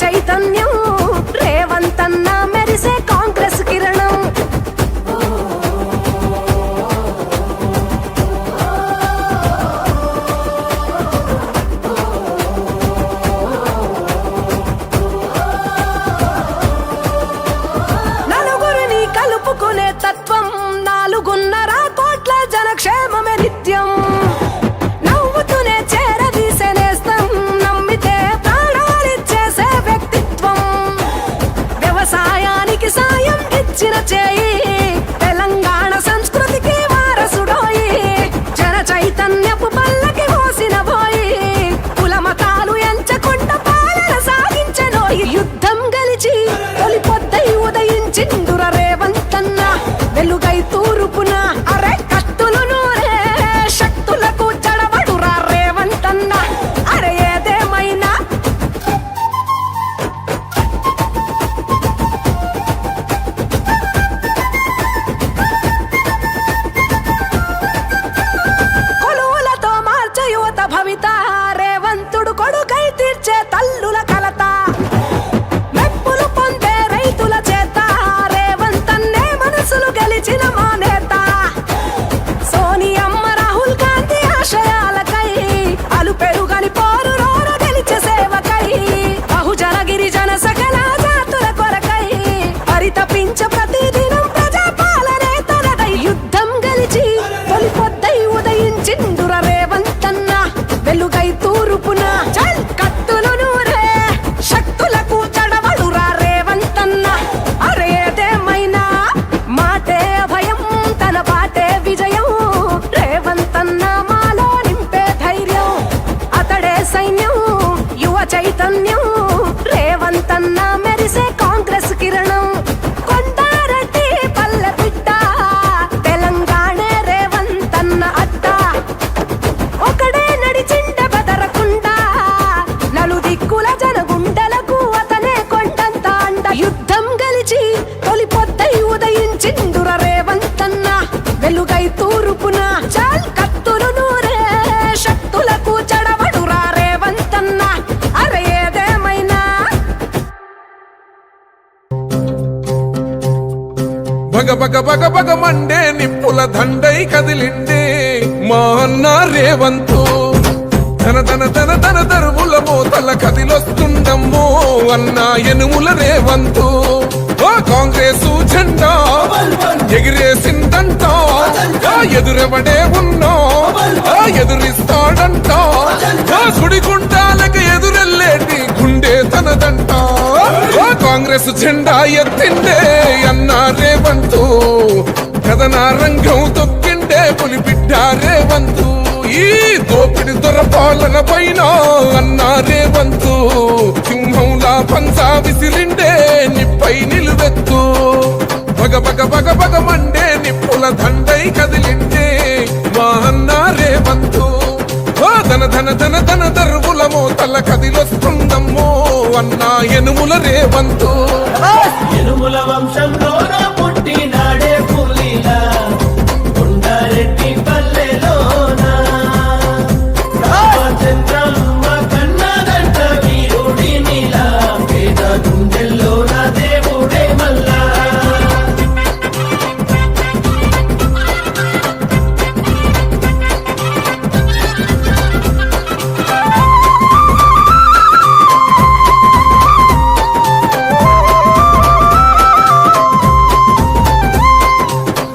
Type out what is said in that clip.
చైతన్యం సైన్యం యువ చైతన్యం. బగ బగ బగ మండే నింపుల దండై కదిలిండే మా అన్న రేవంతు. తన తన తన తన దరువుల మోతల కదిలొస్తుండమ్మో అన్న ఎనుముల రేవంతు. కాంగ్రెస్ జెండా ఎగిరేసిందంట. ఎదురెవడే ఉన్నా? ఎదురిస్తాడంట. గుడిగుంటా కాంగ్రెస్ జెండా ఎత్తిండే అన్నారే రేవంతు కథన రంగం తొక్కిండే పులి వంతు. ఈ దోపిడి దొరపాలన పైన అన్నారే రేవంతు సింహంలా పంచా విసిరిండే నిప్పై నిలువెత్తు. పగ పగ పగ పగ మండే నిప్పుల దండై కదిలిండే మా అన్నారే రేవంతు ధన ధన ధన ధన దర్వుల తల కదిలొస్తుందమ్మో. రామన్న ఎనుముల రేవంతు. ఎనుముల వంశంలో